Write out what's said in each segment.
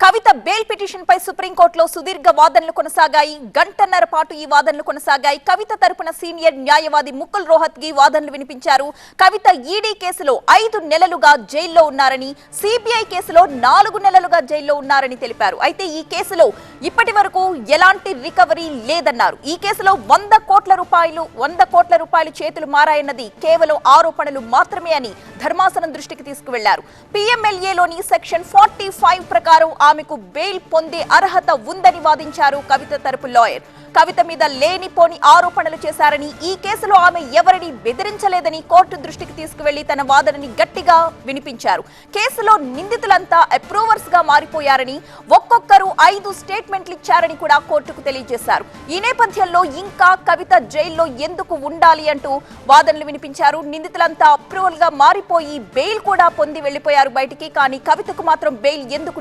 కవిత bail petition పై సుప్రీంకోర్టులో సుదీర్ఘ వాదనలు కొనసాగాయి. గంటన్నర పాటు ఈ వాదనలు కొనసాగాయి. కవిత తరపున సీనియర్ న్యాయవాది ముకుల్ రోహత్గి వాదనలు వినిపించారు. కవిత ఈడీ కేసులో ఐదు నెలలుగా జైల్లో ఉన్నారని సిబిఐ కేసులో నాలుగు నెలలుగా జైల్లో ఉన్నారని తెలిపారు. అయితే ఈ కేసులో ఇప్పటి వరకు ఎలాంటి రికవరీ లేదన్నారు. ఈ కేసులో వంద కోట్ల రూపాయలు వంద కోట్ల రూపాయలు చేతులు మారాయన్నది కేవలం ఆరోపణలు మాత్రమే అని ధర్మాసనం దృష్టికి తీసుకువెళ్ళారు. పిఎంఎల్ఏలోని సెక్షన్ ఫార్టీ ఫైవ్ ప్రకారం ఆమెకు బెయిల్ పొందే అర్హత ఉందని వాదించారు కవిత తరపు లాయర్. కవిత మీద లేనిపోని ఆరోపణలు చేశారని ఈ కేసులో ఆమె ఎవరిని బెదిరించలేదని కోర్టు దృష్టికి తీసుకువెళ్ళి తన వాదనని గట్టిగా వినిపించారు. కేసులో నిందితులంతా అప్రూవర్స్గా మారిపోయారని ఒక్కొక్కరు ఐదు స్టేట్మెంట్లు ఇచ్చారని కూడా కోర్టుకు తెలియజేశారు. ఈ నేపథ్యంలో ఇంకా కవిత జైల్లో ఎందుకు ఉండాలి అంటూ వాదనలు వినిపించారు. నిందితులంతా అప్రూవల్గా మారిపోయి బెయిల్ కూడా పొంది వెళ్ళిపోయారు బయటికి కానీ కవితకు మాత్రం బెయిల్ ఎందుకు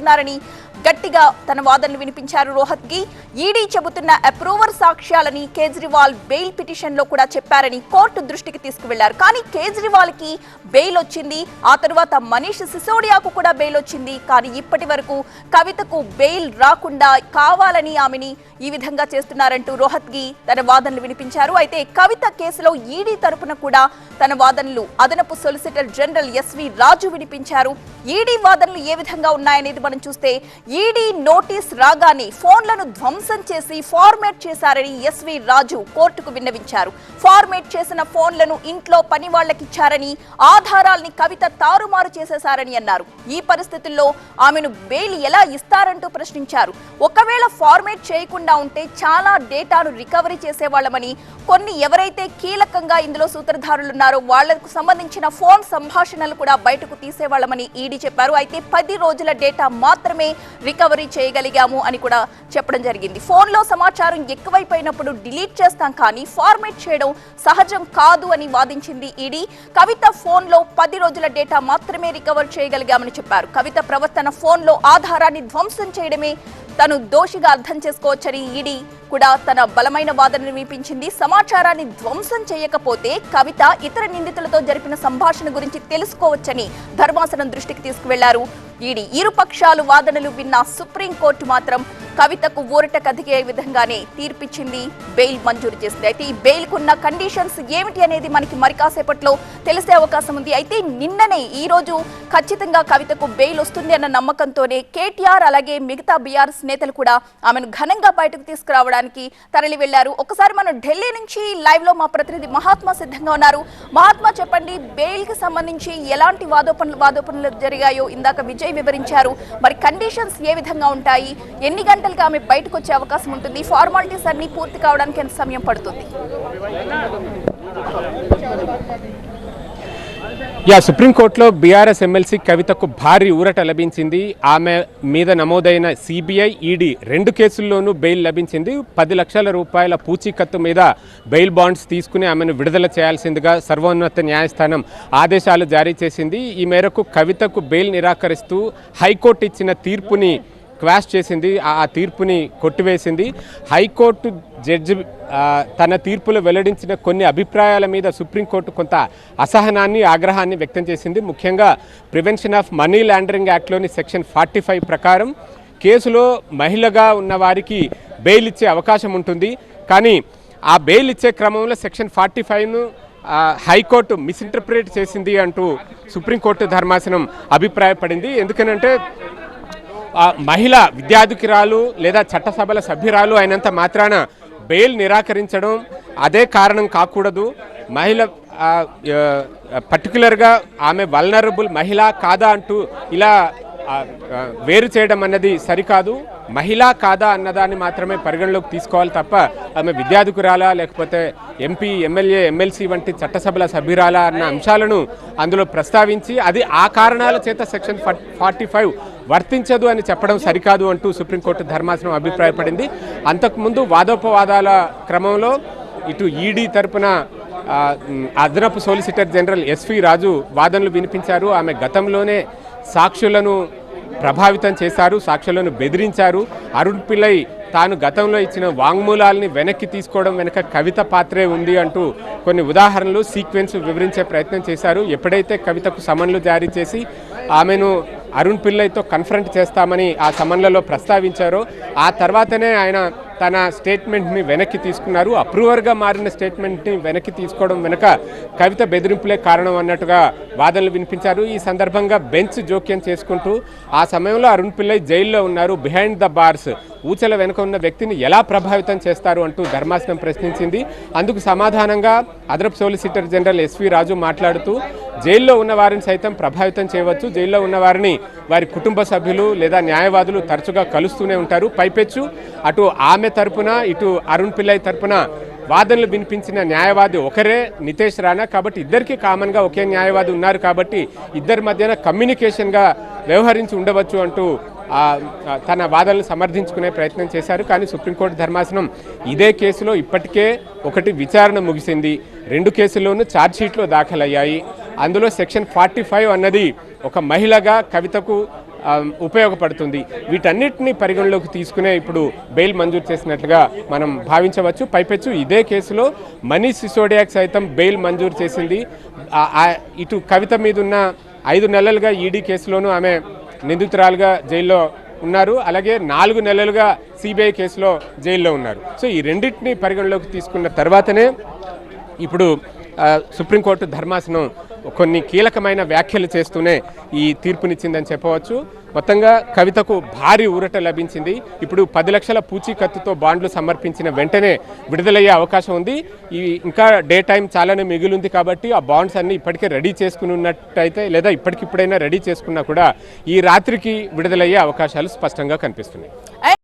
చేస్తున్నారని గట్టిగా తన వాదనలు వినిపించారు రోహత్గి ఈడీ చెబుతున్న అప్రూవర్ సాక్ష్యాలని కేజ్రీవాల్ బెయిల్ పిటిషన్లో కూడా చెప్పారని కోర్టు దృష్టికి తీసుకువెళ్ళారు. కానీ కేజ్రీవాల్కి బెయిల్ వచ్చింది. ఆ తరువాత మనీష్ సిసోడియాకు కూడా బెయిల్ వచ్చింది. కానీ ఇప్పటి వరకు కవితకు బెయిల్ రాకుండా కావాలని ఆమెని ఈ విధంగా చేస్తున్నారంటూ రోహత్గి తన వాదనలు వినిపించారు. అయితే కవిత కేసులో ఈడీ తరపున కూడా తన వాదనలు అదనపు సొలిసిటర్ జనరల్ ఎస్వి రాజు వినిపించారు. ఈడీ వాదనలు ఏ విధంగా ఉన్నాయనేది మనం చూస్తే ఈడీ నోటీస్ రాగానే ఫోన్లను ధ్వంసం చేసి ఫార్మేట్ చేశారని ఎస్వి రాజు కోర్టుకు విన్నవించారు. ఫార్మేట్ చేసిన ఫోన్లను ఇంట్లో పని వాళ్ళకిచ్చారని ఆధారాల్ని కవిత తారుమారు చేసేశారని అన్నారు. ఈ పరిస్థితుల్లో ఆమెను బెయిల్ ఎలా ఇస్తారంటూ ప్రశ్నించారు. ఒకవేళ ఫార్మేట్ చేయకుండా ఉంటే చాలా డేటాను రికవరీ చేసేవాళ్ళమని కొన్ని ఎవరైతే కీలకంగా ఇందులో సూత్రధారులున్నారో వాళ్ళకు సంబంధించిన ఫోన్ సంభాషణలు కూడా బయటకు తీసేవాళ్ళమని ఈడీ చెప్పారు. అయితే పది రోజుల డేటా మాత్రమే రికవరీ చేయగలిగాము అని కూడా చెప్పడం జరిగింది. ఫోన్లో సమాచారం ఎక్కువైపోయినప్పుడు డిలీట్ చేస్తాం కానీ ఫార్మేట్ చేయడం సహజం కాదు అని వాదించింది ఈడీ. కవిత ఫోన్లో పది రోజుల డేటా మాత్రమే రికవర్ చేయగలిగామని చెప్పారు. కవిత ప్రవర్తన ఫోన్లో ఆధారాన్ని ధ్వంసం చేయడమే తను దోషిగా అర్థం చేసుకోవచ్చని ఈడీ కూడా తన బలమైన వాదనను వినిపించింది. సమాచారాన్ని ధ్వంసం చేయకపోతే కవిత ఇతర నిందితులతో జరిపిన సంభాషణ గురించి తెలుసుకోవచ్చని ధర్మాసనం దృష్టికి తీసుకువెళ్ళారు. ఈడీ ఇరు పక్షాలు వాదనలు విన్న సుప్రీంకోర్టు మాత్రం కవితకు ఊరట కదిగే విధంగానే తీర్పిచ్చింది బెయిల్ మంజూరు చేసింది. అయితే ఈ బెయిల్ కున్న కండిషన్స్ ఏమిటి అనేది మనకి మరి కాసేపట్లో తెలిసే అవకాశం ఉంది. అయితే నిన్ననే ఈ రోజు ఖచ్చితంగా కవితకు బెయిల్ వస్తుంది అన్న నమ్మకంతోనే కేటీఆర్ అలాగే మిగతా బీఆర్ఎస్ నేతలు కూడా ఆమెను ఘనంగా బయటకు తీసుకురావడానికి తరలి వెళ్ళారు ఒకసారి మనం ఢిల్లీ నుంచి లైవ్లో మా ప్రతినిధి మహాత్మా సిద్ధంగా ఉన్నారు. మహాత్మా చెప్పండి బెయిల్కి సంబంధించి ఎలాంటి వాదోపనలు వాదోపనలు జరిగాయో ఇందాక విజయ్ వివరించారు. మరి కండిషన్స్ ఏ విధంగా ఉంటాయి? ఎన్ని గంటలకు ఆమె బయటకు వచ్చే అవకాశం ఉంటుంది. ఫార్మాలిటీస్ అన్ని పూర్తి కావడానికి ఎంత సమయం పడుతుంది? యా సుప్రీంకోర్టులో బీఆర్ఎస్ ఎమ్మెల్సీ కవితకు భారీ ఊరట లభించింది. ఆమె మీద నమోదైన సిబిఐ ఈడీ రెండు కేసుల్లోనూ బెయిల్ లభించింది. పది లక్షల రూపాయల పూచీకత్తు మీద బెయిల్ బాండ్స్ తీసుకుని ఆమెను విడుదల చేయాల్సిందిగా సర్వోన్నత న్యాయస్థానం ఆదేశాలు జారీ చేసింది. ఈ మేరకు కవితకు బెయిల్ నిరాకరిస్తూ హైకోర్టు ఇచ్చిన తీర్పుని క్వాష్ చేసింది ఆ తీర్పుని కొట్టివేసింది. హైకోర్టు జడ్జి తన తీర్పులో వెల్లడించిన కొన్ని అభిప్రాయాల మీద సుప్రీంకోర్టు కొంత అసహనాన్ని ఆగ్రహాన్ని వ్యక్తం చేసింది. ముఖ్యంగా ప్రివెన్షన్ ఆఫ్ మనీ లాండరింగ్ యాక్ట్లోని సెక్షన్ ఫార్టీ ఫైవ్ ప్రకారం కేసులో మహిళగా ఉన్న వారికి బెయిల్ ఇచ్చే అవకాశం ఉంటుంది. కానీ ఆ బెయిల్ ఇచ్చే క్రమంలో సెక్షన్ ఫార్టీ ఫైవ్ను హైకోర్టు మిస్ఇంటర్ప్రిట్ చేసింది అంటూ సుప్రీంకోర్టు ధర్మాసనం అభిప్రాయపడింది. ఎందుకనంటే మహిళ విద్యార్థికురాలు లేదా చట్టసభల సభ్యురాలు అయినంత మాత్రాన బెయిల్ నిరాకరించడం అదే కారణం కాకూడదు. మహిళ పర్టికులర్గా ఆమె వల్నరబుల్ మహిళ కాదా అంటూ ఇలా వేరు చేయడం అన్నది సరికాదు. మహిళ కాదా అన్నదాన్ని మాత్రమే పరిగణలోకి తీసుకోవాలి తప్ప ఆమె విద్యాధికురాలా లేకపోతే ఎంపీ ఎమ్మెల్యే ఎమ్మెల్సీ వంటి చట్టసభల సభ్యురాల అన్న అంశాలను అందులో ప్రస్తావించి అది ఆ కారణాల చేత సెక్షన్ ఫార్టీ ఫైవ్ వర్తించదు అని చెప్పడం సరికాదు అంటూ సుప్రీంకోర్టు ధర్మాసనం అభిప్రాయపడింది. అంతకుముందు వాదోపవాదాల క్రమంలో ఇటు ఈడీ తరపున అదనపు సోలిసిటర్ జనరల్ ఎస్వి రాజు వాదనలు వినిపించారు. ఆమె గతంలోనే సాక్షులను ప్రభావితం చేశారు సాక్షులను బెదిరించారు. అరుణ్ పిల్లై తాను గతంలో ఇచ్చిన వాంగ్మూలాల్ని వెనక్కి తీసుకోవడం వెనక కవిత పాత్రే ఉంది అంటూ కొన్ని ఉదాహరణలు సీక్వెన్స్ వివరించే ప్రయత్నం చేశారు. ఎప్పుడైతే కవితకు సమన్లు జారీ చేసి ఆమెను అరుణ్ పిల్లయ్తో కన్ఫరంట్ చేస్తామని ఆ సమన్లలో ప్రస్తావించారో. ఆ తర్వాతనే ఆయన తన స్టేట్మెంట్ని వెనక్కి తీసుకున్నారు. అప్రూవర్గా మారిన స్టేట్మెంట్ని వెనక్కి తీసుకోవడం వెనుక కవిత బెదిరింపులే కారణం అన్నట్టుగా వాదనలు వినిపించారు. ఈ సందర్భంగా బెంచ్ జోక్యం చేసుకుంటూ ఆ సమయంలో అరుణ్ పిల్లై జైల్లో ఉన్నారు. బిహైండ్ ద బార్స్ ఊచల వెనుక ఉన్న వ్యక్తిని ఎలా ప్రభావితం చేస్తారు అంటూ ధర్మాసనం ప్రశ్నించింది. అందుకు సమాధానంగా అదనపు సోలిసిటర్ జనరల్ ఎస్వి రాజు మాట్లాడుతూ జైల్లో ఉన్న వారిని సైతం ప్రభావితం చేయవచ్చు. జైల్లో ఉన్న వారిని వారి కుటుంబ సభ్యులు లేదా న్యాయవాదులు తరచుగా కలుస్తూనే ఉంటారు. పైపెచ్చు అటు ఆమె తరపున ఇటు అరుణ్ పిల్లై తరపున వాదనలు వినిపించిన న్యాయవాది ఒకరే నితేష్ రాణా. కాబట్టి ఇద్దరికి కామన్గా ఒకే న్యాయవాది ఉన్నారు కాబట్టి ఇద్దరి మధ్యన కమ్యూనికేషన్గా వ్యవహరించి ఉండవచ్చు అంటూ తన వాదనలు సమర్థించుకునే ప్రయత్నం చేశారు. కానీ సుప్రీంకోర్టు ధర్మాసనం ఇదే కేసులో ఇప్పటికే ఒకటి విచారణ ముగిసింది. రెండు కేసుల్లోనూ ఛార్జ్షీట్లు దాఖలయ్యాయి. అందులో సెక్షన్ ఫార్టీ ఫైవ్ అన్నది ఒక మహిళగా కవితకు ఉపయోగపడుతుంది. వీటన్నిటిని పరిగణలోకి తీసుకునే ఇప్పుడు బెయిల్ మంజూరు చేసినట్లుగా మనం భావించవచ్చు. పైపెచ్చు ఇదే కేసులో మనీష్ సిసోడియాక్ సైతం బెయిల్ మంజూరు చేసింది. ఇటు కవిత మీద ఉన్న ఐదు నెలలుగా ఈడీ కేసులోనూ ఆమె నిందితురాలుగా జైల్లో ఉన్నారు. అలాగే నాలుగు నెలలుగా సిబిఐ కేసులో జైల్లో ఉన్నారు. సో ఈ రెండింటిని పరిగణలోకి తీసుకున్న తర్వాతనే ఇప్పుడు సుప్రీంకోర్టు ధర్మాసనం కొన్ని కీలకమైన వ్యాఖ్యలు చేస్తూనే ఈ తీర్పునిచ్చిందని చెప్పవచ్చు. మొత్తంగా కవితకు భారీ ఊరట లభించింది. ఇప్పుడు పది లక్షల పూచీకత్తుతో బాండ్లు సమర్పించిన వెంటనే విడుదలయ్యే అవకాశం ఉంది. ఈ ఇంకా డే టైం చాలానే మిగిలింది కాబట్టి ఆ బాండ్స్ అన్ని ఇప్పటికే రెడీ చేసుకుని ఉన్నట్టయితే లేదా ఇప్పటికిప్పుడైనా రెడీ చేసుకున్నా కూడా ఈ రాత్రికి విడుదలయ్యే అవకాశాలు స్పష్టంగా కనిపిస్తున్నాయి.